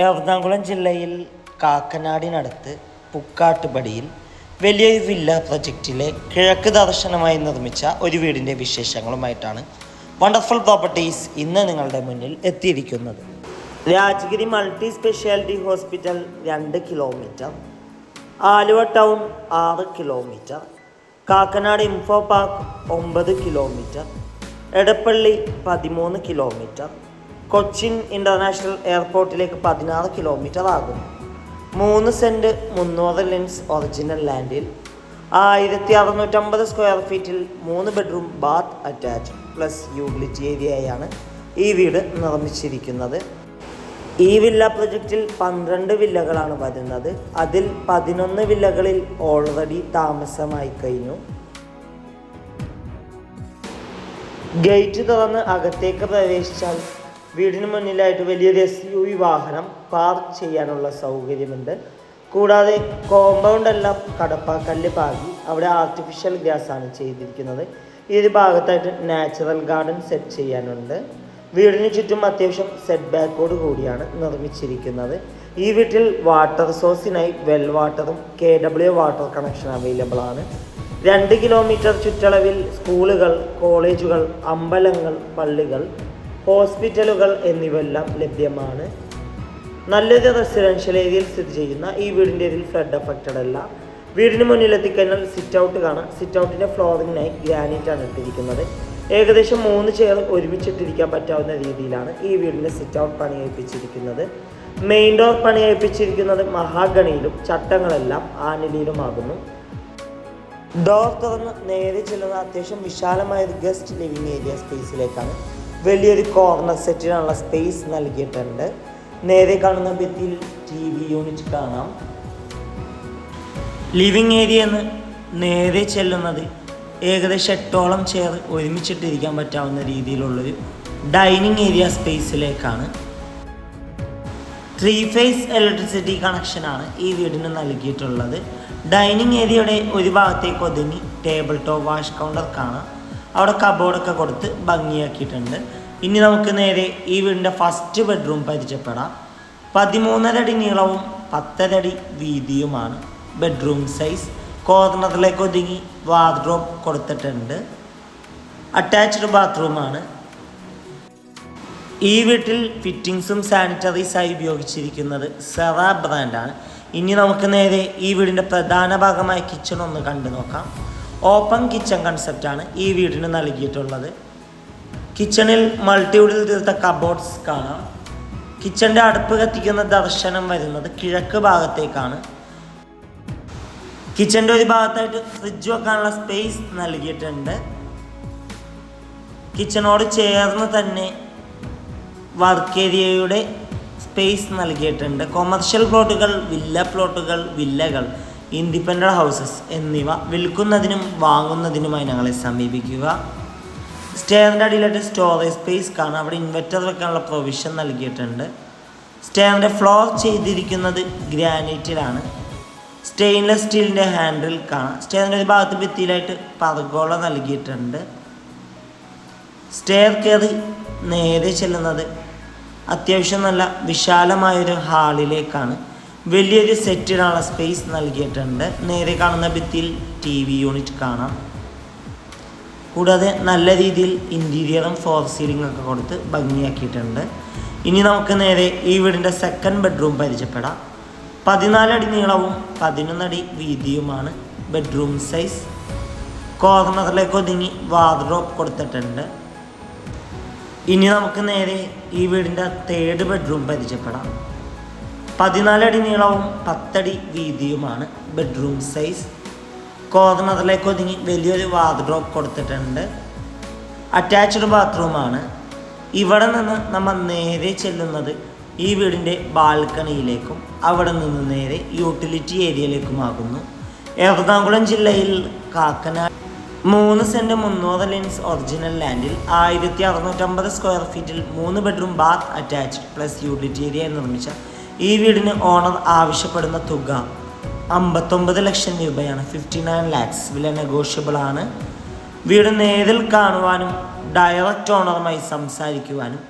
എറണാകുളം ജില്ലയിൽ കാക്കനാടിനടുത്ത് പുക്കാട്ടുപടിയിൽ വലിയ വില്ല പ്രൊജക്റ്റിലെ കിഴക്ക് ദർശനമായി നിർമ്മിച്ച ഒരു വീടിന്റെ വിശേഷങ്ങളുമായിട്ടാണ് വണ്ടർഫുൾ പ്രോപ്പർട്ടീസ് ഇന്ന് നിങ്ങളുടെ മുന്നിൽ എത്തിയിരിക്കുന്നത്. രാജഗിരി മൾട്ടി സ്പെഷ്യാലിറ്റി ഹോസ്പിറ്റൽ രണ്ട് കിലോമീറ്റർ ആലുവ ടൗൺ ആറ് കിലോമീറ്റർ കാക്കനാട് ഇൻഫോ പാർക്ക് ഒമ്പത് കിലോമീറ്റർ എടപ്പള്ളി പതിമൂന്ന് കിലോമീറ്റർ കൊച്ചിൻ ഇന്റർനാഷണൽ എയർപോർട്ടിലേക്ക് പതിനാറ് കിലോമീറ്റർ ആകും മൂന്ന് സെന്റ് മുന്നൂറ് ലെൻസ് ഒറിജിനൽ ലാൻഡിൽ ആയിരത്തി അറുന്നൂറ്റമ്പത് സ്ക്വയർ ഫീറ്റിൽ മൂന്ന് bedroom bath attach plus utility ഏരിയയാണ് ഈ വീട് നിർമ്മിച്ചിരിക്കുന്നത്. ഈ വില്ല പ്രൊജക്റ്റിൽ പന്ത്രണ്ട് വില്ലകളാണ് വരുന്നത്. അതിൽ പതിനൊന്ന് വില്ലകളിൽ ഓൾറെഡി താമസമായി കഴിഞ്ഞു. ഗേറ്റ് തുറന്ന് അകത്തേക്ക് പ്രവേശിച്ചാൽ വീടിന് മുന്നിലായിട്ട് വലിയൊരു എസ് യു വി വാഹനം പാർക്ക് ചെയ്യാനുള്ള സൗകര്യമുണ്ട്. കൂടാതെ കോമ്പൗണ്ട് എല്ലാം കടപ്പാക്കല്ല് പാകി അവിടെ ആർട്ടിഫിഷ്യൽ ഗ്യാസാണ് ചെയ്തിരിക്കുന്നത്. ഒരു ഭാഗത്തായിട്ട് നാച്ചുറൽ ഗാർഡൻ സെറ്റ് ചെയ്യാനുണ്ട്. വീടിന് ചുറ്റും അത്യാവശ്യം സെറ്റ് ബാക്കോട് കൂടിയാണ് നിർമ്മിച്ചിരിക്കുന്നത്. ഈ വീട്ടിൽ വാട്ടർ സോഴ്സിനായി വെൽ വാട്ടറും K W water connection available ആണ്. രണ്ട് കിലോമീറ്റർ ചുറ്റളവിൽ സ്കൂളുകൾ കോളേജുകൾ അമ്പലങ്ങൾ പള്ളികൾ ഹോസ്പിറ്റലുകൾ എന്നിവയെല്ലാം ലഭ്യമാണ്. നല്ലൊരു റെസിഡൻഷ്യൽ ഏരിയയിൽ സ്ഥിതി ചെയ്യുന്ന ഈ വീടിന്റെ ഇതിൽ ഫ്ലഡ് അഫക്റ്റഡ് അല്ല. വീടിന് മുന്നിലെത്തിക്കഴിഞ്ഞാൽ സിറ്റ് ഔട്ട് കാണാം. സിറ്റ് ഔട്ടിന്റെ ഫ്ലോറിങ്ങിനായി ഗ്രാനൈറ്റാണ് ഇട്ടിരിക്കുന്നത്. ഏകദേശം മൂന്ന് ചെയർ ഒരുമിച്ചിട്ടിരിക്കാൻ പറ്റാവുന്ന രീതിയിലാണ് ഈ വീടിന്റെ സിറ്റ് ഔട്ട് പണി ഏൽപ്പിച്ചിരിക്കുന്നത്. മെയിൻ ഡോർ പണി ഏൽപ്പിച്ചിരിക്കുന്നത് മഹാഗണിയിലും ചട്ടങ്ങളെല്ലാം ആനലിയിലുമാകുന്നു. ഡോർ തുറന്ന് നേരെ ചെല്ലുന്ന അത്യാവശ്യം വിശാലമായ ഒരു ഗസ്റ്റ് ലിവിങ് ഏരിയ സ്പേസിലേക്കാണ് വലിയൊരു കോർണർ സെറ്റിനുള്ള സ്പേസ് നൽകിയിട്ടുണ്ട്. നേരെ കാണുന്ന ഭിത്തിയിൽ ടി വി യൂണിറ്റ് കാണാം. ലിവിങ് ഏരിയ എന്ന് നേരെ ചെല്ലുന്നത് ഏകദേശം എട്ടോളം ചെയർ ഒരുമിച്ചിട്ടിരിക്കാൻ പറ്റാവുന്ന രീതിയിലുള്ളൊരു ഡൈനിങ് ഏരിയ സ്പേസിലേക്കാണ്. ത്രീ ഫേസ് ഇലക്ട്രിസിറ്റി കണക്ഷനാണ് ഈ വീടിന് നൽകിയിട്ടുള്ളത്. ഡൈനിങ് ഏരിയയുടെ ഒരു ഭാഗത്തേക്ക് ഒതുങ്ങി ടേബിൾ ടോപ്പ് വാഷ് കൗണ്ടർ കാണാം. അവിടെ കബോർഡൊക്കെ കൊടുത്ത് ഭംഗിയാക്കിയിട്ടുണ്ട്. ഇനി നമുക്ക് നേരെ ഈ വീടിന്റെ ഫസ്റ്റ് ബെഡ്റൂം പരിചയപ്പെടാം. പതിമൂന്നര അടി നീളവും പത്തരടി വീതിയുമാണ്. ബെഡ്റൂം സൈസ് കോർണറിലേക്ക് ഒതുങ്ങി വാർഡ്രോബ് കൊടുത്തിട്ടുണ്ട്. അറ്റാച്ച്ഡ് ബാത്റൂമാണ് ഈ വീട്ടിൽ ഫിറ്റിങ്സും സാനിറ്ററീസായി ഉപയോഗിച്ചിരിക്കുന്നത് സെറ ബ്രാൻഡാണ് ഇനി നമുക്ക് നേരെ ഈ വീടിന്റെ പ്രധാന ഭാഗമായ കിച്ചൺ ഒന്ന് കണ്ടു നോക്കാം. ഓപ്പൺ കിച്ചൺ കൺസെപ്റ്റാണ് ഈ വീടിന് നൽകിയിട്ടുള്ളത്. കിച്ചണിൽ മൾട്ടിവുഡിൽ തീർത്ത കബോർഡ്സ് കാണാം. കിച്ചന്റെ അടുപ്പ് കത്തിക്കുന്ന ദർശനം വരുന്നത് കിഴക്ക് ഭാഗത്തേക്കാണ്. കിച്ചന്റെ ഒരു ഭാഗത്തായിട്ട് ഫ്രിഡ്ജ് വെക്കാനുള്ള സ്പേസ് നൽകിയിട്ടുണ്ട്. കിച്ചണോട് ചേർന്ന് തന്നെ വർക്ക് ഏരിയയുടെ സ്പേസ് നൽകിയിട്ടുണ്ട്. കൊമേർഷ്യൽ പ്ലോട്ടുകൾ വില്ല പ്ലോട്ടുകൾ വില്ലകൾ ഇൻഡിപെൻഡന്റ് ഹൗസസ് എന്നിവ വിൽക്കുന്നതിനും വാങ്ങുന്നതിനുമായി ഞങ്ങളെ സമീപിക്കുക. സ്റ്റെയറിന്റെ അടിയിലായിട്ട് സ്റ്റോറേജ് സ്പേസ് കാണാം. അവിടെ ഇൻവെർട്ടർ വെക്കാനുള്ള പ്രൊവിഷൻ നൽകിയിട്ടുണ്ട്. സ്റ്റെയറിന്റെ ഫ്ലോർ ചെയ്തിരിക്കുന്നത് ഗ്രാനൈറ്റിലാണ് സ്റ്റെയിൻലെസ് സ്റ്റീലിന്റെ ഹാൻഡിൽ കാണാം. സ്റ്റെയറിന്റെ ഭാഗത്ത് ഭിത്തിയിലായിട്ട് പർഗോള നൽകിയിട്ടുണ്ട്. സ്റ്റെയർ കയറി നേരെ ചെല്ലുന്നത് അത്യാവശ്യം നല്ല വിശാലമായൊരു ഹാളിലേക്കാണ്. വലിയൊരു സെറ്റിനുള്ള സ്പേസ് നൽകിയിട്ടുണ്ട്. നേരെ കാണുന്ന ഭിത്തിയിൽ ടി വി യൂണിറ്റ് കാണാം. കൂടാതെ നല്ല രീതിയിൽ ഇന്റീരിയറും ഫോർ സീലിംഗ് ഒക്കെ കൊടുത്ത് ഭംഗിയാക്കിയിട്ടുണ്ട്. ഇനി നമുക്ക് നേരെ ഈ വീടിന്റെ സെക്കൻഡ് ബെഡ്റൂം പരിചയപ്പെടാം. പതിനാലടി നീളവും പതിനൊന്നടി വീതിയുമാണ് ബെഡ്റൂം സൈസ് കോർണറിലേക്ക് ഒതുങ്ങി വാർഡ്രോബ് കൊടുത്തിട്ടുണ്ട്. ഇനി നമുക്ക് നേരെ ഈ വീടിന്റെ തേർഡ് ബെഡ്റൂം പരിചയപ്പെടാം. പതിനാലടി നീളവും പത്തടി വീതിയുമാണ് ബെഡ്റൂം സൈസ് കോർണറിലേക്ക് ഒതുങ്ങി വലിയൊരു വാർഡ്രോബ് കൊടുത്തിട്ടുണ്ട്. അറ്റാച്ച്ഡ് ബാത്റൂമാണ് ഇവിടെ നിന്ന് നമ്മൾ നേരെ ചെല്ലുന്നത് ഈ വീടിന്റെ ബാൽക്കണിയിലേക്കും അവിടെ നിന്ന് നേരെ യൂട്ടിലിറ്റി ഏരിയയിലേക്കുമാകുന്നു. എറണാകുളം ജില്ലയിൽ കാക്കനാട് മൂന്ന് സെന്റ് മുന്നൂറ് ലെൻസ് ഒറിജിനൽ ലാൻഡിൽ ആയിരത്തി അറുന്നൂറ്റമ്പത് സ്ക്വയർ ഫീറ്റിൽ മൂന്ന് bedroom bath attached plus utility area നിർമ്മിച്ച ഈ വീടിന് ഓണർ ആവശ്യപ്പെടുന്ന തുക അമ്പത്തൊമ്പത് ലക്ഷം രൂപയാണ്. ഫിഫ്റ്റി നയൻ ലാക്സ് വില നെഗോഷ്യബിൾ ആണ്. വീട് നേരിൽ കാണുവാനും ഡയറക്റ്റ് ഓണറുമായി സംസാരിക്കുവാനും